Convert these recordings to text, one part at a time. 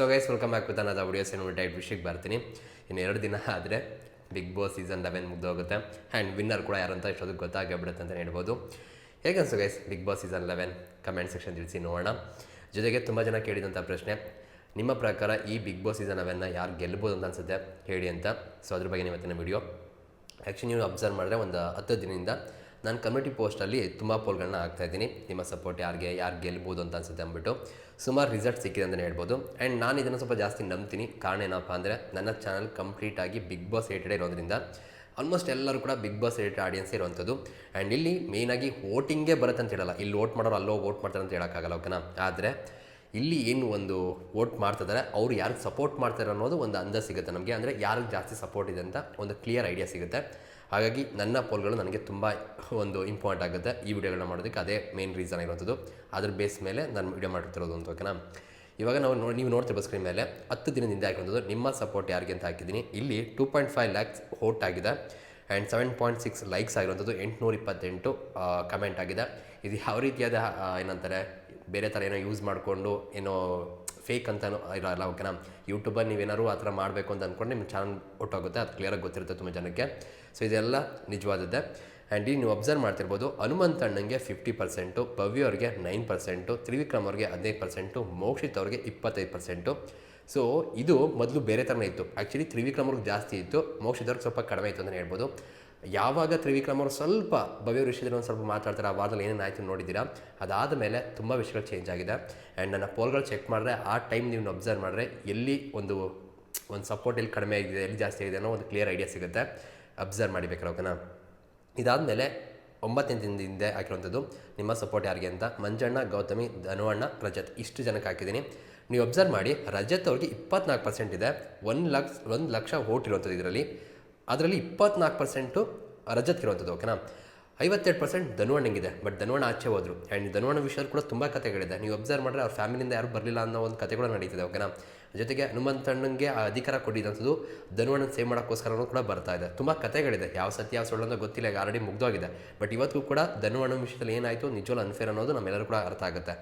So guys welcome back with ಅನ್ನೋದು videos ಏನು ಡೈಟ್ ವಿಷಯಕ್ಕೆ ಬರ್ತೀನಿ. ಇನ್ನು ಎರಡು ದಿನ ಆದರೆ ಬಿಗ್ ಬಾಸ್ ಸೀಸನ್ ಲೆವೆನ್ ಮುಗ್ದೋಗುತ್ತೆ. ಆ್ಯಂಡ್ ವಿನ್ನರ್ ಕೂಡ ಯಾರು ಅಂತ ಇಷ್ಟೊಂದು ಗೊತ್ತಾಗೇ ಬಿಡುತ್ತೆ ಅಂತ ಹೇಳ್ಬೋದು. ಹೇಗೆ ಅನ್ಸು guys Bigg Boss season eleven comment section ತಿಳಿಸಿ ನೋಡೋಣ. ಜೊತೆಗೆ ತುಂಬ ಜನ ಕೇಳಿದಂಥ ಪ್ರಶ್ನೆ, ನಿಮ್ಮ ಪ್ರಕಾರ ಈ ಬಿಗ್ ಬಾಸ್ ಸೀಸನ್ ಲೆವೆನ್ನ ಯಾರು ಗೆಲ್ಬೋದು ಅಂತ ಅನ್ಸುತ್ತೆ? ಹೇಳಿ ಅಂತ. ಸೊ ಅದ್ರ ಬಗ್ಗೆ ಇವತ್ತಿನ ವಿಡಿಯೋ ಆ್ಯಕ್ಚುಲಿ ನೀವು ಅಬ್ಸರ್ವ್ ಮಾಡಿದ್ರೆ ಒಂದು ಹತ್ತು ದಿನದಿಂದ ನಾನು ಕಮ್ಯುನಿಟಿ ಪೋಸ್ಟಲ್ಲಿ ತುಂಬ ಪೋಲ್ಗಳನ್ನ ಹಾಕ್ತಾ ಇದ್ದೀನಿ. ನಿಮ್ಮ ಸಪೋರ್ಟ್ ಯಾರಿಗೆ, ಯಾರು ಗೆಲ್ಬೋದು ಅಂತ ಅನ್ಸುತ್ತೆ ಅಂದ್ಬಿಟ್ಟು ಸುಮಾರು ರಿಸಲ್ಟ್ ಸಿಕ್ಕಿದೆ ಅಂತಲೇ ಹೇಳ್ಬೋದು. ಆ್ಯಂಡ್ ನಾನು ಇದನ್ನು ಸ್ವಲ್ಪ ಜಾಸ್ತಿ ನಂಬ್ತೀನಿ. ಕಾರಣ ಏನಪ್ಪ ಅಂದರೆ ನನ್ನ ಚಾನಲ್ ಕಂಪ್ಲೀಟಾಗಿ ಬಿಗ್ ಬಾಸ್ ರಿಲೇಟೆಡ್ ಇರೋದ್ರಿಂದ ಆಲ್ಮೋಸ್ಟ್ ಎಲ್ಲರೂ ಕೂಡ ಬಿಗ್ ಬಾಸ್ ರಿಲೇಟೆಡ್ ಆಡಿಯನ್ಸ್ ಇರುವಂಥದ್ದು. ಆ್ಯಂಡ್ ಇಲ್ಲಿ ಮೇಯ್ನಾಗಿ ವೋಟಿಂಗೇ ಬರುತ್ತೆ ಅಂತ ಹೇಳಲ್ಲ. ಇಲ್ಲಿ ವೋಟ್ ಮಾಡೋರು ಅಲ್ಲೋ ವೋಟ್ ಮಾಡ್ತಾರೆ ಅಂತ ಹೇಳೋಕ್ಕಾಗಲ್ಲ ಓಕೆನಾ ಆದರೆ ಇಲ್ಲಿ ಏನು ಒಂದು ವೋಟ್ ಮಾಡ್ತಿದ್ದಾರೆ ಅವ್ರು ಯಾರಿಗೆ ಸಪೋರ್ಟ್ ಮಾಡ್ತಾರೆ ಅನ್ನೋದು ಒಂದು ಅಂದಾಜು ಸಿಗುತ್ತೆ ನಮಗೆ. ಅಂದರೆ ಯಾರಿಗೆ ಜಾಸ್ತಿ ಸಪೋರ್ಟ್ ಇದೆ ಅಂತ ಒಂದು ಕ್ಲಿಯರ್ ಐಡಿಯಾ ಸಿಗುತ್ತೆ. ಹಾಗಾಗಿ ನನ್ನ ಪೋಲ್ಗಳು ನನಗೆ ತುಂಬ ಒಂದು ಇಂಪಾರ್ಟೆಂಟ್ ಆಗುತ್ತೆ. ಈ ವಿಡಿಯೋಗಳನ್ನ ಮಾಡೋದಕ್ಕೆ ಅದೇ ಮೇನ್ ರೀಸನ್ ಆಗಿರುವಂಥದ್ದು ಅದ್ರ ಬೇಸ್ ಮೇಲೆ ನಾನು ವಿಡಿಯೋ ಮಾಡ್ತಿರೋದು ಅಂತ ಓಕೆನಾ ಇವಾಗ ನಾವು ನೋಡಿ ನೀವು ನೋಡ್ತಿರೋ ಸ್ಕ್ರೀನ್ ಮೇಲೆ ಹತ್ತು ದಿನದಿಂದ ಹಾಕಿರೋದು ನಿಮ್ಮ ಸಪೋರ್ಟ್ ಯಾರಿಗೆ ಅಂತ ಹಾಕಿದ್ದೀನಿ. ಇಲ್ಲಿ two point five lakhs vote ಆಗಿದೆ and seven point six likes ಆಗಿರುವಂಥದ್ದು ಎಂಟುನೂರ ಇಪ್ಪತ್ತೆಂಟು ಕಮೆಂಟ್ ಆಗಿದೆ. ಇದು ಯಾವ ರೀತಿಯಾದ ಏನಂತಾರೆ ಬೇರೆ ಥರ ಏನೋ ಯೂಸ್ ಮಾಡಿಕೊಂಡು ಏನೋ ಫೇಕ್ ಅಂತಲೂ ಇರಲ್ಲ ಓಕೆನಾ ಯೂಟ್ಯೂಬಲ್ಲಿ ನೀವೇನಾದ್ರು ಆ ಥರ ಮಾಡಬೇಕು ಅಂತ ಅಂದ್ಕೊಂಡು ನಿಮ್ಮ ಚಾನಲ್ ಒಟ್ಟೋಗುತ್ತೆ, ಅದು ಕ್ಲಿಯರಾಗಿ ಗೊತ್ತಿರುತ್ತೆ ತುಂಬ ಜನಕ್ಕೆ. ಸೊ ಇದೆಲ್ಲ ನಿಜವಾದದ್ದೆ. ಆ್ಯಂಡ್ ಈ ನೀವು ಅಬ್ಸರ್ವ್ ಮಾಡ್ತಿರ್ಬೋದು, ಹನುಮಂತ ಅಣ್ಣಂಗೆ ಫಿಫ್ಟಿ ಪರ್ಸೆಂಟು ಭವ್ಯ ಅವ್ರಿಗೆ ನೈನ್ ಪರ್ಸೆಂಟು ತ್ರಿವಿಕ್ರಮ್ ಅವ್ರಿಗೆ ಹದಿನೈದು ಪರ್ಸೆಂಟು ಮೋಕ್ಷಿತ್ ಅವ್ರಿಗೆ ಇಪ್ಪತ್ತೈದು ಪರ್ಸೆಂಟು ಸೊ ಇದು ಮೊದಲು ಬೇರೆ ಥರನೇ ಇತ್ತು. ಆ್ಯಕ್ಚುಲಿ ತ್ರಿವಿಕ್ರಮ್ ಅವ್ರಿಗೆ ಜಾಸ್ತಿ ಇತ್ತು, ಮೋಕ್ಷಿತ್ ಅವ್ರಿಗೆ ಸ್ವಲ್ಪ ಕಡಿಮೆ ಇತ್ತು ಅಂತಲೇ ಹೇಳ್ಬೋದು. ಯಾವಾಗ ತ್ರಿವಿಕ್ರಮ್ ಅವರು ಸ್ವಲ್ಪ ಭವ್ಯ ವಿಷಯದಲ್ಲಿ ಒಂದು ಸ್ವಲ್ಪ ಮಾತಾಡ್ತಾರೆ, ಆ ವಾರದಲ್ಲಿ ಏನೇನು ಆಯಿತು ನೋಡಿದ್ದೀರಾ? ಅದಾದ ಮೇಲೆ ತುಂಬ ವಿಷಯಗಳು ಚೇಂಜ್ ಆಗಿದೆ. ಆ್ಯಂಡ್ ನನ್ನ ಪೋಲ್ಗಳು ಚೆಕ್ ಮಾಡಿದ್ರೆ ಆ ಟೈಮ್ ನೀವು ಅಬ್ಸರ್ವ್ ಮಾಡಿದ್ರೆ ಎಲ್ಲಿ ಒಂದು ಒಂದು ಸಪೋರ್ಟ್ ಎಲ್ಲಿ ಕಡಿಮೆ ಆಗಿದೆ, ಎಲ್ಲಿ ಜಾಸ್ತಿ ಆಗಿದೆ ಅನ್ನೋ ಒಂದು ಕ್ಲಿಯರ್ ಐಡಿಯಾ ಸಿಗುತ್ತೆ. ಅಬ್ಸರ್ವ್ ಮಾಡಿಬೇಕಾರೆ ಓಕೆನಾ ಇದಾದಮೇಲೆ ಒಂಬತ್ತನೇ ಹಿಂದೆ ಹಾಕಿರುವಂಥದ್ದು, ನಿಮ್ಮ ಸಪೋರ್ಟ್ ಯಾರಿಗೆ ಅಂತ? ಮಂಜಣ್ಣ, ಗೌತಮಿ, ಧನುವಣ್ಣ, ರಜತ್. ಇಷ್ಟು ಜನಕ್ಕೆ ಹಾಕಿದ್ದೀನಿ. ನೀವು ಅಬ್ಸರ್ವ್ ಮಾಡಿ, ರಜತ್ ಅವ್ರಿಗೆ ಇಪ್ಪತ್ನಾಲ್ಕು ಪರ್ಸೆಂಟ್ ಇದೆ, ಒಂದು ಲಕ್ಷ ಒಂದು ಲಕ್ಷ ಓಟ್ ಇರುವಂಥದ್ದು ಇದರಲ್ಲಿ. ಅದರಲ್ಲಿ ಇಪ್ಪತ್ನಾಲ್ಕು ಪರ್ಸೆಂಟು ರಜತ್ಗಿರುವಂಥದ್ದು ಓಕೆನಾ ಐವತ್ತೆರಡು ಪರ್ಸೆಂಟ್ ಧನುವಣ್ಣಂಗಿದೆ ಬಟ್ ಧನುವಣ್ಣ ಆಚೆ ಹೋದರು. ಆ್ಯಂಡ್ ಧನುವಣ್ಣ ವಿಷಯದಲ್ಲಿ ಕೂಡ ತುಂಬ ಕಥೆಗಳಿದೆ ನೀವು ಅಬ್ಸರ್ವ್ ಮಾಡಿದ್ರೆ ಅವ್ರ ಫ್ಯಾಮಿಲಿಯಿಂದ ಯಾರು ಬರಲಿಲ್ಲ ಅನ್ನೋ ಒಂದು ಕತೆ ಕೂಡ ನಡೀತಿದೆ ಓಕೆನಾ ಜೊತೆಗೆ ಹನುಮಂತಣ್ಣಂಗೆ ಆ ಅಧಿಕಾರ ಕೊಟ್ಟಿದ್ದಂಥದ್ದು ಧನುವಣ್ಣನ ಸೇವ್ ಮಾಡೋಕ್ಕೋಸ್ಕರನೂ ಕೂಡ ಬರ್ತಾ ಇದೆ. ತುಂಬ ಕಥೆಗಳಿದೆ ಯಾವ ಸತ್ಯ, ಯಾವ ಸುಳ್ಳು ಅಂತ ಗೊತ್ತಿಲ್ಲ, ಈಗ ಆಲ್ರೆಡಿ ಮುಗ್ದೋಗಿದೆ. ಬಟ್ ಇವತ್ತು ಕೂಡ ಧನುವಣ್ಣ ವಿಷಯದಲ್ಲಿ ಏನಾಯಿತು ನಿಜವಲ್ಲ ಅನ್ಫೇರ್ ಅನ್ನೋದು ನಮ್ಮೆಲ್ಲರೂ ಕೂಡ ಅರ್ಥ ಆಗುತ್ತೆ.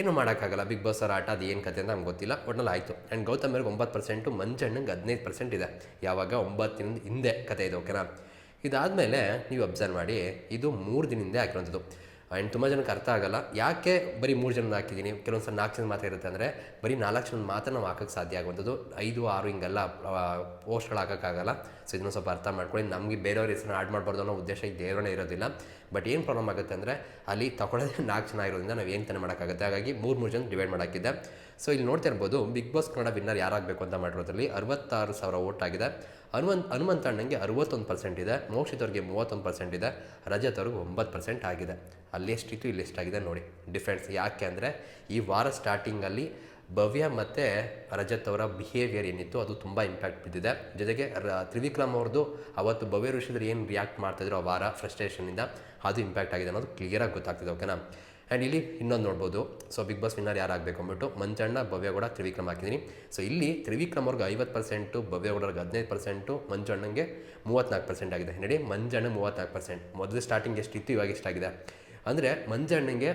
ಏನು ಮಾಡೋಕ್ಕಾಗಲ್ಲ ಬಿಗ್ ಬಾಸ್ ಅವರ ಆಟ ಅದು ಏನು ಕತೆ ಅಂತ ನಮ್ಗೆ ಗೊತ್ತಿಲ್ಲ, ಒಟ್ನಲ್ಲಿ ಆಯಿತು. ಆ್ಯಂಡ್ ಗೌತಮ್ ಅವ್ರಿಗೆ ಒಂಬತ್ತು ಪರ್ಸೆಂಟು ಮಂಜಣ್ಣಂಗೆ ಹದಿನೈದು ಪರ್ಸೆಂಟ್ ಇದೆ. ಯಾವಾಗ? ಒಂಬತ್ತಿನಿಂದ ಹಿಂದೆ ಕತೆ ಇದೆ ಓಕೆನಾ ಇದಾದಮೇಲೆ ನೀವು ಅಬ್ಸರ್ವ್ ಮಾಡಿ, ಇದು ಮೂರು ದಿನದಿಂದ ಹಾಕಿರೋಂಥದ್ದು ಆ್ಯಂಡ್ ತುಂಬ ಜನಕ್ಕೆ ಅರ್ಥ ಆಗಲ್ಲ. ಯಾಕೆ ಬರೀ ಮೂರು ಜನ ಹಾಕಿದ್ದೀನಿ? ಕೆಲವೊಂದು ಸಲ ನಾಲ್ಕು ಜನ ಮಾತ್ರ ಇರುತ್ತೆ ಅಂದರೆ, ಬರೀ ನಾಲ್ಕು ಜನ ಮಾತ್ರ ನಾವು ಹಾಕೋಕ್ಕೆ ಸಾಧ್ಯ ಆಗುವಂಥದ್ದು ಐದು, ಆರು ಹಿಂಗೆಲ್ಲ ಪೋಸ್ಟ್ಗಳು ಹಾಕೋಕ್ಕಾಗಲ್ಲ ಸೊ ಇದನ್ನು ಸ್ವಲ್ಪ ಅರ್ಥ ಮಾಡ್ಕೊಳ್ಳಿ. ನಮಗೆ ಬೇರೆಯವ್ರ ಹೆಸರನ್ನ ಆಡ್ ಮಾಡಬಾರ್ದು ಅನ್ನೋ ಉದ್ದೇಶ ಈ ದೇವರೇ ಇರೋದಿಲ್ಲ. ಬಟ್ ಏನು ಪ್ರಾಬ್ಲಮ್ ಆಗುತ್ತೆ ಅಂದರೆ, ಅಲ್ಲಿ ತಗೊಳ್ಳೋದೇ ನಾಲ್ಕು ಜನ ಇರೋದ್ರಿಂದ ನಾವು ಏನು ತಾನೇ ಮಾಡೋಕ್ಕಾಗುತ್ತೆ? ಹಾಗಾಗಿ ಮೂರು ಮೂರು ಜನ ಡಿವೈಡ್ ಮಾಡಾಕಿದ್ದೆ ಸೊ ಇಲ್ಲಿ ನೋಡ್ತಾ ಇರ್ಬೋದು ಬಿಗ್ ಬಾಸ್ ಕನ್ನಡ ವಿನ್ನರ್ ಯಾರಾಗಬೇಕು ಅಂತ ಮಾಡಿರೋದ್ರಲ್ಲಿ ಅರವತ್ತಾರು ಸಾವಿರ ಓಟ್ ಆಗಿದೆ. ಹನುಮಂತ್ ಹನುಮಂತಣ್ಣಂಗೆ ಅರುವತ್ತೊಂದು ಪರ್ಸೆಂಟ್ ಇದೆ ಮೋಕ್ಷಿತವ್ರಿಗೆ ಮೂವತ್ತೊಂದು ಪರ್ಸೆಂಟ್ ಇದೆ, ರಜತ್ ಅವ್ರಿಗೆ ಒಂಬತ್ತು ಪರ್ಸೆಂಟ್ ಆಗಿದೆ. ಅಲ್ಲಿ ಎಷ್ಟಿತ್ತು, ಇಲ್ಲಿ ಎಷ್ಟಾಗಿದೆ ನೋಡಿ. ಡಿಫ್ರೆನ್ಸ್ ಯಾಕೆ ಅಂದರೆ ಈ ವಾರ ಸ್ಟಾರ್ಟಿಂಗಲ್ಲಿ ಭವ್ಯ ಮತ್ತು ರಜತ್ ಅವರ ಬಿಹೇವಿಯರ್ ಏನಿತ್ತು, ಅದು ತುಂಬ ಇಂಪ್ಯಾಕ್ಟ್ ಬಿದ್ದಿದೆ. ಜೊತೆಗೆ ರ, ತ್ರಿವಿಕ್ರಮ್ ಅವ್ರದ್ದು ಅವತ್ತು ಭವ್ಯ ಋಷಿದ್ರು ಏನು ರಿಯಾಕ್ಟ್ ಮಾಡ್ತಾಯಿದ್ರು ಆ ವಾರ ಫ್ರಸ್ಟ್ರೇಷನಿಂದ ಅದು ಇಂಪ್ಯಾಕ್ಟ್ ಆಗಿದೆ ಅನ್ನೋದು ಕ್ಲಿಯರಾಗಿ ಗೊತ್ತಾಗ್ತಿದೆ ಓಕೆನಾ ಆ್ಯಂಡ್ ಇಲ್ಲಿ ಇನ್ನೊಂದು ನೋಡ್ಬೋದು. ಸೊ ಬಿಗ್ ಬಾಸ್ ವಿನ್ನರ್ ಯಾರಾಗಬೇಕು ಅಂದ್ಬಿಟ್ಟು ಮಂಜಣ್ಣ ಭವ್ಯಗೌಡ ತ್ರಿವಿಕ್ರಮ ಹಾಕಿದ್ದೀನಿ ಸೊ ಇಲ್ಲಿ ತ್ರಿವಿಕ್ರಮ್ ಅವ್ರಿಗೆ ಐವತ್ತು ಪರ್ಸೆಂಟು ಭವ್ಯಗೌಡರಿಗೆ ಹದಿನೈದು ಪರ್ಸೆಂಟು ಮಂಜಣ್ಣಂಗೆ ಮೂವತ್ತ್ನಾಲ್ಕು ಪರ್ಸೆಂಟ್ ಆಗಿದೆ. ನೋಡಿ, ಮಂಜಣ್ಣ ಮೂವತ್ತ್ನಾಲ್ಕು ಪರ್ಸೆಂಟ್ ಮೊದಲು ಸ್ಟಾರ್ಟಿಂಗ್ ಎಷ್ಟು ಇತ್ತು, ಇವಾಗ ಎಷ್ಟಾಗಿದೆ ಅಂದರೆ ಮಂಜಣ್ಣಂಗೆ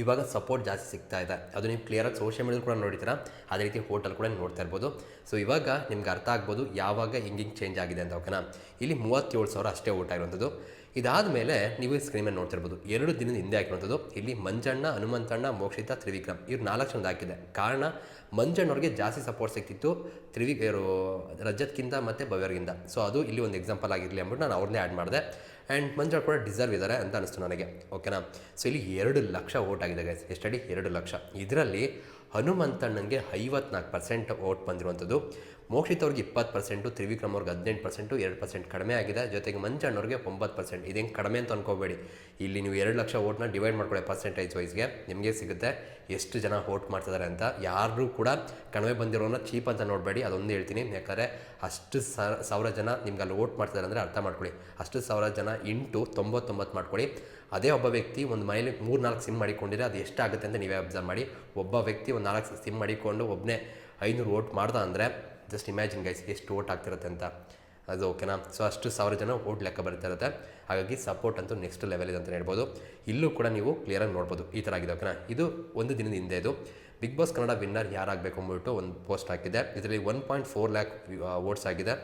ಇವಾಗ ಸಪೋರ್ಟ್ ಜಾಸ್ತಿ ಸಿಗ್ತಾ ಇದೆ. ಅದು ನೀವು ಕ್ಲಿಯರಾಗಿ ಸೋಷಿಯಲ್ ಮೀಡಿಯಾದಲ್ಲಿ ಕೂಡ ನೋಡಿರ್ತೀರ ಅದೇ ರೀತಿ ಹೋಟೆಲ್ ಕೂಡ ನೋಡ್ತಾ ಇರ್ಬೋದು. ಸೊ ಇವಾಗ ನಿಮ್ಗೆ ಅರ್ಥ ಆಗ್ಬೋದು ಯಾವಾಗ ಹಿಂಗೆ ಚೇಂಜ್ ಆಗಿದೆ ಅಂತ ಓಕೆನಾ ಇಲ್ಲಿ ಮೂವತ್ತೇಳು ಸಾವಿರ ಅಷ್ಟೇ ಓಟ್ ಆಗಿರುವಂಥದ್ದು ಇದಾದ ಮೇಲೆ ನೀವು ಸ್ಕ್ರೀನ್ ಮೇಲೆ ನೋಡ್ತಿರ್ಬೋದು. ಎರಡು ದಿನದ ಹಿಂದೆ ಹಾಕಿರುವಂಥದ್ದು. ಇಲ್ಲಿ ಮಂಜಣ್ಣ, ಹನುಮಂತಣ್ಣ, ಮೋಕ್ಷಿತ, ತ್ರಿವಿಕ್ರಮ್. ಇವ್ರು ನಾಲ್ಕು ಜನದ ಹಾಕಿದೆ. ಕಾರಣ ಮಂಜಣ್ಣವ್ರಿಗೆ ಜಾಸ್ತಿ ಸಪೋರ್ಟ್ ಸಿಕ್ತಿತ್ತು ತ್ರಿವಿ, ಇವರು ರಜತ್ಗಿಂತ ಮತ್ತು ಭವ್ಯರ್ಗಿಂತ ಸೊ ಅದು ಇಲ್ಲಿ ಒಂದು ಎಕ್ಸಾಂಪಲ್ ಆಗಿರಲಿ ಅಂದ್ಬಿಟ್ಟು ನಾನು ಅವ್ರನ್ನೇ ಆ್ಯಡ್ ಮಾಡಿದೆ. ಆ್ಯಂಡ್ ಮಂಜಣ್ಣ ಕೂಡ ಡಿಸರ್ವ್ ಇದ್ದಾರೆ ಅಂತ ಅನಿಸ್ತು ನನಗೆ. ಓಕೆನಾ ಸೊ ಇಲ್ಲಿ ಎರಡು ಲಕ್ಷ ಓಟ್ ಆಗಿದೆ ಗೈಸ್ ಎಷ್ಟಡಿ ಎರಡು ಲಕ್ಷ. ಇದರಲ್ಲಿ ಹನುಮಂತಣ್ಣಂಗೆ ಐವತ್ನಾಲ್ಕು ಪರ್ಸೆಂಟ್ ಓಟ್ ಬಂದಿರುವಂಥದ್ದು. ಮೋಕ್ಷಿತ್ ಅವ್ರಿಗೆ ಇಪ್ಪತ್ತು ಪರ್ಸೆಂಟು, ತ್ರಿವಿಕ್ರಮ್ ಅವ್ರಿಗೆ ಹದಿನೆಂಟು ಪರ್ಸೆಂಟು, ಎರಡು ಪರ್ಸೆಂಟ್ ಕಡಿಮೆ ಆಗಿದೆ. ಜೊತೆಗೆ ಮಂಜಣ್ಣವ್ರಿಗೆ ಒಂಬತ್ತು ಪರ್ಸೆಂಟ್. ಇದೇನು ಕಡಿಮೆ ಅಂತ ಅನ್ಕೋಬೇಡಿ. ಇಲ್ಲಿ ನೀವು ಎರಡು ಲಕ್ಷ ಓಟ್ನ ಡಿವೈಡ್ ಮಾಡ್ಕೊಳ್ಳಿ ಪರ್ಸೆಂಟೇಜ್ ವೈಸ್ಗೆ ನಿಮಗೆ ಸಿಗುತ್ತೆ ಎಷ್ಟು ಜನ ಓಟ್ ಮಾಡ್ತಿದ್ದಾರೆ ಅಂತ. ಯಾರು ಕೂಡ ಕಡಿಮೆ ಬಂದಿರೋನ ಚೀಪ್ ಅಂತ ನೋಡಬೇಡಿ. ಅದೊಂದು ಹೇಳ್ತೀನಿ. ಯಾಕಂದರೆ ಅಷ್ಟು ಸಾವಿರ ಜನ ನಿಮ್ಗೆ ಅಲ್ಲಿ ಓಟ್ ಮಾಡ್ತಿದ್ದಾರೆ ಅಂದರೆ ಅರ್ಥ ಮಾಡ್ಕೊಳ್ಳಿ. ಅಷ್ಟು ಸಾವಿರ ಜನ ಇಂಟು ತೊಂಬತ್ತೊಂಬತ್ತು ಮಾಡ್ಕೊಳ್ಳಿ. ಅದೇ ಒಬ್ಬ ವ್ಯಕ್ತಿ ಒಂದು ಮನೇಲಿ ಮೂರು ನಾಲ್ಕು ಸಿಮ್ ಮಾಡಿಕೊಂಡಿದ್ರೆ ಅದು ಎಷ್ಟಾಗುತ್ತೆ ಅಂತ ನೀವೇ ಅಬ್ಸರ್ವ್ ಮಾಡಿ. ಒಬ್ಬ ವ್ಯಕ್ತಿ ಒಂದು ನಾಲ್ಕು ಸಿಮ್ ಮಾಡಿಕೊಂಡು ಒಬ್ಬನೇ ಐನೂರು ಓಟ್ ಮಾಡ್ದ ಅಂದರೆ ಜಸ್ಟ್ ಇಮ್ಯಾಜಿನ್ ಗೈಸ್ ಎಷ್ಟು ಓಟ್ ಆಗ್ತಿರುತ್ತೆ ಅಂತ. ಅದು ಓಕೆನಾ ಸೊ ಅಷ್ಟು ಸಾವಿರ ಜನ ಓಟ್ ಲೆಕ್ಕ ಬರ್ತಾ ಇರುತ್ತೆ. ಹಾಗಾಗಿ ಸಪೋರ್ಟ್ ಅಂತೂ ನೆಕ್ಸ್ಟ್ ಲೆವೆಲ್ ಇದೆ ಅಂತ ಹೇಳ್ಬೋದು. ಇಲ್ಲೂ ಕೂಡ ನೀವು ಕ್ಲಿಯರಾಗಿ ನೋಡ್ಬೋದು. ಈ ಥರ ಆಗಿದೆ ಓಕೆನಾ ಇದು ಒಂದು ದಿನದ ಹಿಂದೆ ಇದು. ಬಿಗ್ ಬಾಸ್ ಕನ್ನಡ ವಿನ್ನರ್ ಯಾರಾಗಬೇಕು ಅಂದ್ಬಿಟ್ಟು ಒಂದು ಪೋಸ್ಟ್ ಹಾಕಿದೆ. ಇದರಲ್ಲಿ one point four lakh votes ಆಗಿದೆ.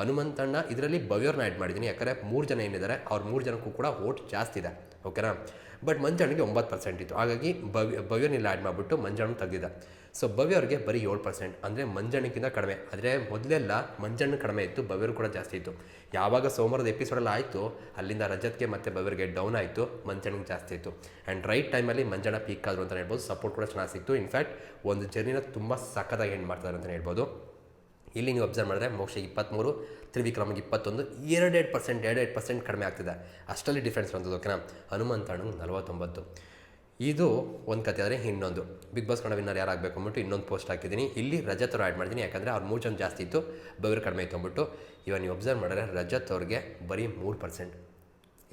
ಹನುಮಂತಣ್ಣ ಇದರಲ್ಲಿ ಭವ್ಯರ್ನ ಆ್ಯಡ್ ಮಾಡಿದ್ದೀನಿ. ಯಾಕಂದರೆ ಮೂರು ಜನ ಏನಿದ್ದಾರೆ, ಅವ್ರ ಮೂರು ಜನಕ್ಕೂ ಕೂಡ ವೋಟ್ ಜಾಸ್ತಿ ಇದೆ ಓಕೆನಾ ಬಟ್ ಮಂಜಣ್ಣಗೆ ಒಂಬತ್ತು ಪರ್ಸೆಂಟ್ ಇತ್ತು ಹಾಗಾಗಿ ಭವ್ಯ ಭವ್ಯನಿಲ್ಲ ಆ್ಯಡ್ ಮಾಡಿಬಿಟ್ಟು ಮಂಜಣ್ಣು ತೆಗೆದಿದ್ದ ಸೊ ಭವ್ಯ ಅವ್ರಿಗೆ ಬರೀ ಏಳು ಪರ್ಸೆಂಟ್ ಅಂದರೆ ಮಂಜಣ್ಣಕ್ಕಿಂತ ಕಡಿಮೆ ಆದರೆ ಮೊದಲೆಲ್ಲ ಮಂಜಣ್ಣ ಕಡಿಮೆ ಇತ್ತು ಭವ್ಯರು ಕೂಡ ಜಾಸ್ತಿ ಇತ್ತು ಯಾವಾಗ ಸೋಮವಾರದ ಎಪಿಸೋಡಲ್ಲಿ ಆಯಿತು ಅಲ್ಲಿಂದ ರಜತ್ಗೆ ಮತ್ತು ಭವ್ಯರಿಗೆ ಡೌನ್ ಆಯಿತು ಮಂಜಣ್ಣಗೆ ಜಾಸ್ತಿ ಇತ್ತು ಆ್ಯಂಡ್ ರೈಟ್ ಟೈಮಲ್ಲಿ ಮಂಜಣ್ಣ ಪೀಕ್ ಆದರು ಅಂತ ಹೇಳ್ಬೋದು. ಸಪೋರ್ಟ್ ಕೂಡ ಚೆನ್ನಾಗಿ ಸಿಕ್ತು. ಇನ್ಫ್ಯಾಕ್ಟ್ ಒಂದು ಜರ್ನಿನ ತುಂಬ ಸಖತ್ತಾಗಿ ಎಂಡ್ ಮಾಡ್ತಾರೆ ಅಂತ ಹೇಳ್ಬೋದು. ಇಲ್ಲಿ ನೀವು ಅಬ್ಸರ್ವ್ ಮಾಡಿದ್ರೆ ಮೋಕ್ಷ ಇಪ್ಪತ್ತ್ಮೂರು ತ್ರಿವಿಕ್ರಮಿಗೆ ಇಪ್ಪತ್ತೊಂದು, ಎರಡೆರಡು ಪರ್ಸೆಂಟ್ ಎರಡೆರಡು ಪರ್ಸೆಂಟ್ ಕಡಿಮೆ ಆಗ್ತಿದೆ. ಅಷ್ಟರಲ್ಲಿ ಡಿಫ್ರೆನ್ಸ್ ಬಂದದ್ದು ಓಕೆನಾ ಅಣ್ಣ ನಲವತ್ತೊಂಬತ್ತು. ಇದು ಒಂದು ಕತೆ ಆದರೆ ಇನ್ನೊಂದು. ಬಿಗ್ ಬಾಸ್ ಕನ್ನಡ ವಿನ್ನರ್ ಯಾರಾಗಬೇಕು ಅಂದ್ಬಿಟ್ಟು ಇನ್ನೊಂದು ಪೋಸ್ಟ್ ಹಾಕಿದ್ದೀನಿ. ಇಲ್ಲಿ ರಜತ್ ಅವ್ರು ಆ್ಯಡ್ ಮಾಡಿದ್ದೀನಿ ಯಾಕಂದರೆ ಅವ್ರು ಮೂರು ಜನ ಜಾಸ್ತಿ ಇತ್ತು ಬೈರು ಕಡಿಮೆ ಇತ್ತು ಅಂದ್ಬಿಟ್ಟು. ಇವಾಗ ನೀವು ಅಬ್ಸರ್ವ್ ಮಾಡಿದ್ರೆ ರಜತ್ ಅವ್ರಿಗೆ ಬರೀ ಮೂರು ಪರ್ಸೆಂಟ್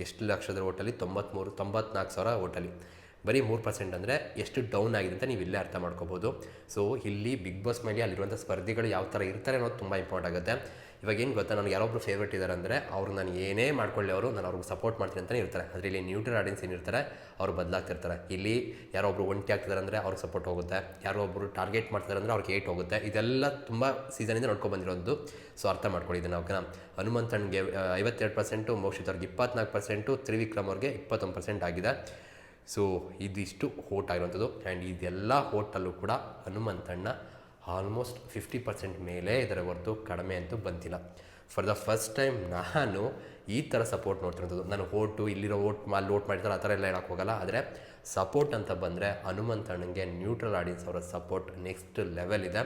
ಎಷ್ಟು ಲಕ್ಷದ ಓಟಲ್ಲಿ ತೊಂಬತ್ತ್ಮೂರು ತೊಂಬತ್ನಾಲ್ಕು ಸಾವಿರ ಓಟಲ್ಲಿ ಬರೀ ಮೂರು ಪರ್ಸೆಂಟ್ ಅಂದರೆ ಎಷ್ಟು ಡೌನ್ ಆಗಿದೆ ಅಂತ ನೀವು ಇಲ್ಲೇ ಅರ್ಥ ಮಾಡ್ಕೋಬೋದು. ಸೊ ಇಲ್ಲಿ ಬಿಗ್ ಬಾಸ್ ಮೇಲೆ ಅಲ್ಲಿರುವಂಥ ಸ್ಪರ್ಧಿಗಳು ಯಾವ ಥರ ಇರ್ತಾರೆ ಅನ್ನೋದು ತುಂಬ ಇಂಪಾರ್ಟೆಂಟ್ ಆಗುತ್ತೆ. ಇವಾಗ ಏನು ಗೊತ್ತಾ, ನನಗೆ ಯಾರೊಬ್ರು ಫೇವ್ರೇಟ್ ಇದ್ದಾರೆ ಅಂದರೆ ಅವ್ರು ನಾನು ಏನೇ ಮಾಡ್ಕೊಳ್ಳಿ ಅವರು, ನಾನು ಅವ್ರಿಗೆ ಸಪೋರ್ಟ್ ಮಾಡ್ತೀನಿ ಅಂತಲೇ ಇರ್ತಾರೆ. ಅದರಲ್ಲಿ ಇಲ್ಲಿ ನ್ಯೂಟ್ರಲ್ ಆಡಿಯನ್ಸ್ ಏನಿರ್ತಾರೆ ಅವ್ರು ಬದಲಾಗ್ತಿರ್ತಾರೆ. ಇಲ್ಲಿ ಯಾರೊಬ್ರು ಒಂಟಿ ಆಗ್ತಿದ್ದಾರೆ ಅಂದರೆ ಅವ್ರಿಗೆ ಸಪೋರ್ಟ್ ಹೋಗುತ್ತೆ. ಯಾರೋ ಒಬ್ಬರು ಟಾರ್ಗೆಟ್ ಮಾಡ್ತಾರೆ ಅಂದರೆ ಅವ್ರಿಗೆ ಏಟ್ ಹೋಗುತ್ತೆ. ಇದೆಲ್ಲ ತುಂಬ ಸೀಸನಿಂದ ನೋಡ್ಕೊಂಡು ಬಂದಿರೋದು. ಸೊ ಅರ್ಥ ಮಾಡ್ಕೊಳ್ಳಿ ಇದನ್ನು ಓಕೆನಾ ಹನುಮಂತಣ್ಗೆ ಐವತ್ತೆರಡು ಪರ್ಸೆಂಟು ಮೋಕ್ಷಿತ್ ಅವ್ರಿಗೆ ಇಪ್ಪತ್ನಾಲ್ಕು ಪರ್ಸೆಂಟು ತ್ರಿವಿಕ್ರಮ್ ಅವ್ರಿಗೆ ಇಪ್ಪತ್ತೊಂದು ಪರ್ಸೆಂಟ್ ಆಗಿದೆ. ಸೊ ಇದಿಷ್ಟು ಹೋಟ್ ಆಗಿರುವಂಥದ್ದು. ಆ್ಯಂಡ್ ಇದೆಲ್ಲ ಹೋಟಲ್ಲೂ ಕೂಡ ಹನುಮಂತಣ್ಣ ಆಲ್ಮೋಸ್ಟ್ ಫಿಫ್ಟಿ ಪರ್ಸೆಂಟ್ ಮೇಲೆ ಇದರ ಹೊರತು ಕಡಿಮೆ ಅಂತೂ ಬಂತಿಲ್ಲ ಫಾರ್ ದ ಫಸ್ಟ್ ಟೈಮ್ ನಾನು ಈ ಥರ ಸಪೋರ್ಟ್ ನೋಡ್ತಿರೋದು. ನಾನು ಓಟು ಇಲ್ಲಿರೋ ಓಟ್ ಅಲ್ಲಿ ಓಟ್ ಮಾಡಿದ್ರೆ ಆ ಥರ ಎಲ್ಲ ಹೇಳಕ್ಕೆ ಹೋಗಲ್ಲ. ಆದರೆ ಸಪೋರ್ಟ್ ಅಂತ ಬಂದರೆ ಹನುಮಂತಣ್ಣಂಗೆ ನ್ಯೂಟ್ರಲ್ ಆಡಿಯನ್ಸ್ ಅವರ ಸಪೋರ್ಟ್ ನೆಕ್ಸ್ಟ್ ಲೆವೆಲ್ ಇದೆ.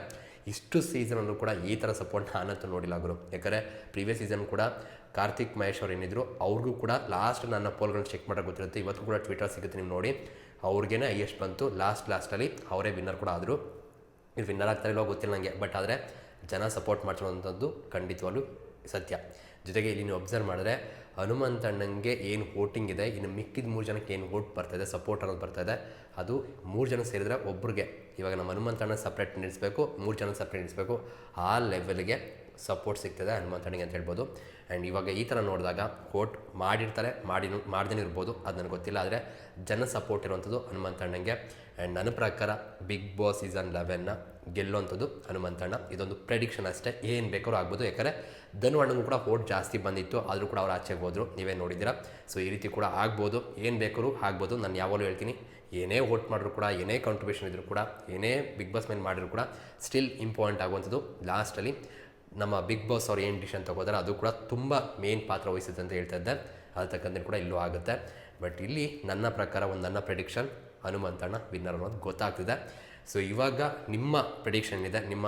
ಇಷ್ಟು ಸೀಸನಲ್ಲೂ ಕೂಡ ಈ ಥರ ಸಪೋರ್ಟ್ ನಾನಂತೂ ನೋಡಿಲ್ಲ ಗುರು. ಯಾಕಂದರೆ ಪ್ರೀವಿಯಸ್ ಸೀಸನ್ ಕೂಡ ಕಾರ್ತಿಕ್ ಮಹೇಶ್ ಅವ್ರು ಏನಿದ್ರು, ಅವ್ರಿಗೂ ಕೂಡ ಲಾಸ್ಟ್ ನನ್ನ ಪೋಲ್ಗಳನ್ನ ಚೆಕ್ ಮಾಡೋಕೆ ಗೊತ್ತಿರುತ್ತೆ. ಇವತ್ತು ಕೂಡ ಟ್ವಿಟರ್ ಸಿಗುತ್ತೆ ನೀವು ನೋಡಿ. ಅವ್ರಿಗೇನೆ ಹೈಯೆಸ್ಟ್ ಬಂತು. ಲಾಸ್ಟ್ ಲಾಸ್ಟಲ್ಲಿ ಅವರೇ ವಿನ್ನರ್ ಕೂಡ ಆದರು. ಇವ್ರು ವಿನ್ನರ್ ಆಗ್ತಾರೆ ಇಲ್ಲೋ ಗೊತ್ತಿಲ್ಲ ನನಗೆ ಬಟ್ ಆದರೆ ಜನ ಸಪೋರ್ಟ್ ಮಾಡ್ತಿರೋವಂಥದ್ದು ಖಂಡಿತವಾಗ್ಲೂ ಸತ್ಯ. ಜೊತೆಗೆ ಇಲ್ಲಿ ನೀವು ಅಬ್ಸರ್ವ್ ಮಾಡಿದ್ರೆ ಹನುಮಂತಣ್ಣಂಗೆ ಏನು ವೋಟಿಂಗ್ ಇದೆ, ಇನ್ನು ಮಿಕ್ಕಿದ ಮೂರು ಜನಕ್ಕೆ ಏನು ವೋಟ್ ಬರ್ತಾಯಿದೆ ಸಪೋರ್ಟ್ ಅನ್ನೋದು ಬರ್ತಾಯಿದೆ ಅದು ಮೂರು ಜನ ಸೇರಿದ್ರೆ ಒಬ್ರಿಗೆ. ಇವಾಗ ನಮ್ಮ ಹನುಮಂತಣ್ಣ ಸಪ್ರೇಟ್ ನಿಲ್ಲಿಸಬೇಕು ಮೂರು ಜನ ಸಪ್ರೇಟ್ ನಿಲ್ಲಿಸಬೇಕು ಆ ಲೆವೆಲ್ಗೆ ಸಪೋರ್ಟ್ ಸಿಗ್ತದೆ ಹನುಮಂತಣ್ಣಿಗೆ ಅಂತ ಹೇಳ್ಬೋದು. ಆ್ಯಂಡ್ ಇವಾಗ ಈ ಥರ ನೋಡಿದಾಗ ಕೋರ್ಟ್ ಮಾಡಿರ್ತಾರೆ ಮಾಡಿ ಮಾಡ್ದೇ ಇರ್ಬೋದು, ಅದು ನನಗೆ ಗೊತ್ತಿಲ್ಲ. ಆದರೆ ಜನ ಸಪೋರ್ಟ್ ಇರುವಂಥದ್ದು ಹನುಮಂತಣ್ಣಂಗೆ. ಆ್ಯಂಡ್ ನನ್ನ ಪ್ರಕಾರ ಬಿಗ್ ಬಾಸ್ ಸೀಸನ್ ಲೆವೆನ್ನ ಗೆಲ್ಲುವಂಥದ್ದು ಹನುಮಂತಣ್ಣ. ಇದೊಂದು ಪ್ರೆಡಿಕ್ಷನ್ ಅಷ್ಟೇ. ಏನು ಬೇಕಾದ್ರೂ ಆಗ್ಬೋದು. ಯಾಕಂದರೆ ಧನುವಣ್ಣಗೂ ಕೂಡ ಓಟ್ ಜಾಸ್ತಿ ಬಂದಿತ್ತು. ಆದರೂ ಕೂಡ ಅವ್ರು ಆಚೆಗೆ ಹೋದರು. ನೀವೇ ನೋಡಿದ್ದೀರಾ? ಸೊ ಈ ರೀತಿ ಕೂಡ ಆಗ್ಬೋದು. ಏನು ಬೇಕಾದ್ರೂ ಆಗ್ಬೋದು. ನಾನು ಯಾವಾಗಲೂ ಹೇಳ್ತೀನಿ, ಏನೇ ವೋಟ್ ಮಾಡಿದ್ರು ಕೂಡ, ಏನೇ ಕಾಂಟ್ರಿಬ್ಯೂಷನ್ ಇದ್ದರೂ ಕೂಡ, ಏನೇ ಬಿಗ್ ಬಾಸ್ ಮೇಲೆ ಮಾಡಿದ್ರು ಕೂಡ ಸ್ಟಿಲ್ ಇಂಪಾರ್ಟೆಂಟ್ ಆಗುವಂಥದ್ದು ಲಾಸ್ಟಲ್ಲಿ ನಮ್ಮ ಬಿಗ್ ಬಾಸ್ ಅವ್ರು ಏನು ಡಿಶನ್ ಅದು ಕೂಡ ತುಂಬ ಮೇನ್ ಪಾತ್ರ ವಹಿಸುತ್ತೆ ಅಂತ ಹೇಳ್ತಾ ಇದ್ದೆ. ಅದು ತಕ್ಕಂತೆ ಕೂಡ ಇಲ್ಲೂ ಆಗುತ್ತೆ. ಬಟ್ ಇಲ್ಲಿ ನನ್ನ ಪ್ರಕಾರ ಒಂದು ನನ್ನ ಪ್ರೆಡಿಕ್ಷನ್ ಹನುಮಂತಣ್ಣ ವಿನ್ನರ್ ಅನ್ನೋದು ಗೊತ್ತಾಗ್ತಿದೆ. ಸೊ ಇವಾಗ ನಿಮ್ಮ ಪ್ರೆಡಿಕ್ಷನ್ ಇದೆ ನಿಮ್ಮ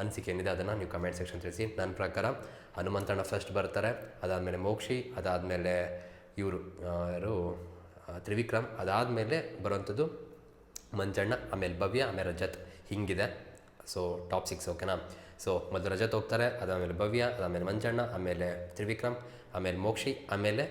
ಅನಿಸಿಕೆ ಏನಿದೆ, ಅದನ್ನು ನೀವು ಕಮೆಂಟ್ ಸೆಕ್ಷನ್ ತಿಳಿಸಿ. ನನ್ನ ಪ್ರಕಾರ ಹನುಮಂತಣ್ಣ ಫಸ್ಟ್ ಬರ್ತಾರೆ, ಅದಾದಮೇಲೆ ಮೋಕ್ಷಿ, ಅದಾದಮೇಲೆ ಇವರು ಯಾರು ತ್ರಿವಿಕ್ರಮ್, ಅದಾದಮೇಲೆ ಬರೋಂಥದ್ದು ಮಂಜಣ್ಣ, ಆಮೇಲೆ ಭವ್ಯ, ಆಮೇಲೆ ರಜತ್. ಹಿಂಗಿದೆ. ಸೊ ಟಾಪ್ ಸಿಕ್ಸ್ ಓಕೆನಾ ಸೊ ಮೊದಲು ರಜತ್ ಹೋಗ್ತಾರೆ, ಅದಾದಮೇಲೆ ಭವ್ಯ, ಅದಾದಮೇಲೆ ಮಂಜಣ್ಣ, ಆಮೇಲೆ ತ್ರಿವಿಕ್ರಮ್, ಆಮೇಲೆ ಮೋಕ್ಷಿ, ಆಮೇಲೆ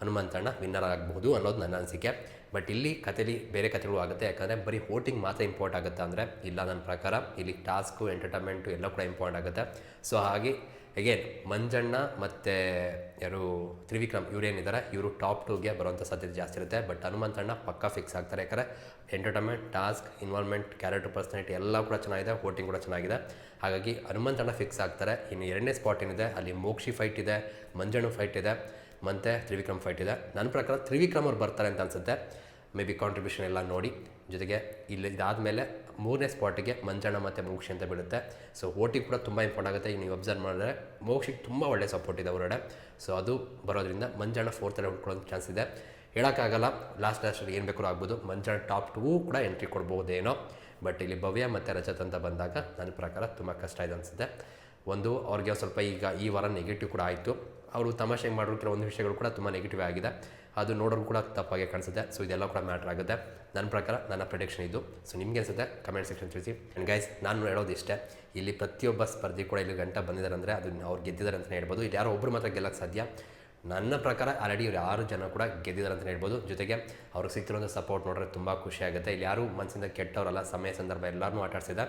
ಹನುಮಂತಣ್ಣ ವಿನ್ನರ್ ಆಗಬಹುದು ಅನ್ನೋದು ನನ್ನ ಅನಿಸಿಕೆ. ಬಟ್ ಇಲ್ಲಿ ಕಥೆಲಿ ಬೇರೆ ಕಥೆಗಳು ಆಗುತ್ತೆ. ಯಾಕಂದರೆ ಬರೀ ವೋಟಿಂಗ್ ಮಾತ್ರ ಇಂಪಾರ್ಟ್ ಆಗುತ್ತೆ ಅಂದರೆ ಇಲ್ಲ ನನ್ನ ಪ್ರಕಾರ, ಇಲ್ಲಿ ಟಾಸ್ಕು, ಎಂಟರ್ಟೈನ್ಮೆಂಟು ಎಲ್ಲ ಕೂಡ ಇಂಪಾರ್ಟ್ ಆಗುತ್ತೆ. ಸೊ ಹಾಗೆ ಅಗೇನ್ ಮಂಜಣ್ಣ ಮತ್ತು ಯಾರು ತ್ರಿವಿಕ್ರಮ್ ಇವರೇನಿದ್ದಾರೆ ಇವರು ಟಾಪ್ ಟೂಗೆ ಬರುವಂಥ ಸಾಧ್ಯತೆ ಜಾಸ್ತಿ ಇರುತ್ತೆ. ಬಟ್ ಹನುಮಂತಣ್ಣ ಪಕ್ಕಾ ಫಿಕ್ಸ್ ಆಗ್ತಾರೆ. ಯಾಕಂದರೆ entertainment task involvement character personality ಎಲ್ಲ ಕೂಡ ಚೆನ್ನಾಗಿದೆ ವೋಟಿಂಗ್ ಕೂಡ ಚೆನ್ನಾಗಿದೆ. ಹಾಗಾಗಿ ಹನುಮಂತಣ್ಣ ಫಿಕ್ಸ್ ಆಗ್ತಾರೆ. ಇನ್ನು ಎರಡನೇ ಸ್ಪಾಟ್ ಏನಿದೆ, ಅಲ್ಲಿ ಮೋಕ್ಷಿ ಫೈಟ್ ಇದೆ, ಮಂಜಣ್ಣು ಫೈಟ್ ಇದೆ, ಮತ್ತು ತ್ರಿವಿಕ್ರಮ್ ಫೈಟ್ ಇದೆ. ನನ್ನ ಪ್ರಕಾರ ತ್ರಿವಿಕ್ರಮ್ ಅವ್ರು ಬರ್ತಾರೆ ಅಂತ ಅನಿಸುತ್ತೆ. ಮೇ ಬಿ ಕಾಂಟ್ರಿಬ್ಯೂಷನ್ ಎಲ್ಲ ನೋಡಿ. ಜೊತೆಗೆ ಇಲ್ಲಿ ಇದಾದಮೇಲೆ ಮೂರನೇ ಸ್ಪಾಟಿಗೆ ಮಂಜಣ್ಣ ಮತ್ತು ಮೋಕ್ಷಿ ಅಂತ ಬೀಳುತ್ತೆ. ಸೊ ಓಟಿಗೆ ಕೂಡ ತುಂಬ ಇಂಪಾರ್ಟೆಂಟ್ ಆಗುತ್ತೆ. ಈಗ ನೀವು ಅಬ್ಸರ್ವ್ ಮಾಡಿದ್ರೆ ಮೋಕ್ಷಿಗೆ ತುಂಬ ಒಳ್ಳೆ ಸಪೋರ್ಟ್ ಇದೆ ಹೊರಗಡೆ ಸೊ ಅದು ಬರೋದ್ರಿಂದ ಮಂಜಣ್ಣ ಫೋರ್ತಲ್ಲಿ ಹುಡ್ಕೊಳ್ಳೋ ಚಾನ್ಸ್ ಇದೆ. ಹೇಳೋಕ್ಕಾಗಲ್ಲ ಲಾಸ್ಟ್ ಲಾಸ್ಟಲ್ಲಿ ಏನು ಬೇಕಾದ್ರೂ ಆಗ್ಬೋದು. ಮಂಜಣ್ಣ ಟಾಪ್ ಟೂ ಕೂಡ ಎಂಟ್ರಿ ಕೊಡ್ಬೋದೇನೋ. ಬಟ್ ಇಲ್ಲಿ ಭವ್ಯ ಮತ್ತು ರಜತ್ ಅಂತ ಬಂದಾಗ ನನ್ನ ಪ್ರಕಾರ ತುಂಬ ಕಷ್ಟ ಇದೆ ಅನಿಸುತ್ತೆ. ಒಂದು ಅವ್ರಿಗೆ ಸ್ವಲ್ಪ ಈಗ ಈ ವಾರ ನೆಗೆಟಿವ್ ಕೂಡ ಆಯಿತು. ಅವರು ತಮಾಷೆ ಮಾಡಿರೋ ಕೆಲವೊಂದು ವಿಷಯಗಳು ಕೂಡ ತುಂಬ ನೆಗೆಟಿವ್ ಆಗಿದೆ. ಅದು ನೋಡೋರು ಕೂಡ ತಪ್ಪಾಗಿ ಕಾಣಿಸುತ್ತೆ. ಸೊ ಇದೆಲ್ಲ ಕೂಡ ಮ್ಯಾಟ್ರ್ ಆಗುತ್ತೆ. ನನ್ನ ಪ್ರಕಾರ, ನನ್ನ ಪ್ರೊಡಿಕ್ಷನ್ ಇದು. ಸೊ ನಿಮಗೆ ಅನಿಸುತ್ತೆ? ಕಮೆಂಟ್ ಸೆಕ್ಷನ್ ತಿಳಿಸಿ. ಆ್ಯಂಡ್ ಗೈಸ್ ನಾನು ಹೇಳೋದು ಇಷ್ಟೇ. ಇಲ್ಲಿ ಪ್ರತಿಯೊಬ್ಬ ಸ್ಪರ್ಧಿ ಕೂಡ ಇಲ್ಲಿ ಗಂಟ ಬಂದಿದ್ದಾರೆ ಅಂದರೆ ಅದು ಅವ್ರು ಗೆದ್ದಿದ್ದಾರೆ ಅಂತಲೇ ಹೇಳ್ಬೋದು. ಇಲ್ಲಿ ಯಾರೋ ಒಬ್ಬರು ಮಾತ್ರ ಗೆಲ್ಲಕ್ಕೆ ಸಾಧ್ಯ. ನನ್ನ ಪ್ರಕಾರ ಆಲ್ರೆಡಿ ಇವ್ರು ಯಾರು ಜನ ಕೂಡ ಗೆದ್ದಿದ್ದಾರೆ ಅಂತ ಹೇಳ್ಬೋದು. ಜೊತೆಗೆ ಅವ್ರಿಗೆ ಸಿಗ್ತಿರೋಂಥ ಸಪೋರ್ಟ್ ನೋಡಿದ್ರೆ ತುಂಬ ಖುಷಿ ಆಗುತ್ತೆ. ಇಲ್ಲಿ ಯಾರು ಮನಸ್ಸಿಂದ ಕೆಟ್ಟವರಲ್ಲ, ಸಮಯ ಸಂದರ್ಭ ಎಲ್ಲರನ್ನೂ ಆಟಾಡ್ಸಿದೆ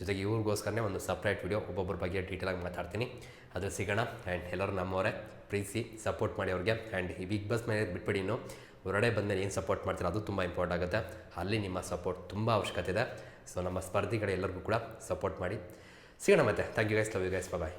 ಜೊತೆಗೆ ಇವ್ರಿಗೋಸ್ಕರನೇ ಒಂದು ಸಪ್ರೇಟ್ ವಿಡಿಯೋ ಒಬ್ಬೊಬ್ಬರ ಬಗ್ಗೆ ಡೀಟೇಲಾಗಿ ಮಾತಾಡ್ತೀನಿ. ಅದ್ರ ಸಿಗೋಣ ಆ್ಯಂಡ್ ಎಲ್ಲರೂ ನಮ್ಮವರೇ ಪ್ರೀತಿಸಿ ಸಪೋರ್ಟ್ ಮಾಡಿ ಅವ್ರಿಗೆ. ಆ್ಯಂಡ್ ಈ ಬಿಗ್ ಬಾಸ್ ಮೇಲೆ ಬಿಟ್ಬಿಡಿ ಇನ್ನು. ಹೊರಗಡೆ ಬಂದಮೇಲೆ ಏನು ಸಪೋರ್ಟ್ ಮಾಡ್ತೀರ ಅದು ತುಂಬ ಇಂಪಾರ್ಟ್ ಆಗುತ್ತೆ. ಅಲ್ಲಿ ನಿಮ್ಮ ಸಪೋರ್ಟ್ ತುಂಬ ಅವಶ್ಯಕತೆ ಇದೆ. ಸೊ ನಮ್ಮ ಸ್ಪರ್ಧಿಗಳೆಲ್ಲರಿಗೂ ಕೂಡ ಸಪೋರ್ಟ್ ಮಾಡಿ. ಸಿಗೋಣ ಮತ್ತೆ. Thank you guys love you guys bye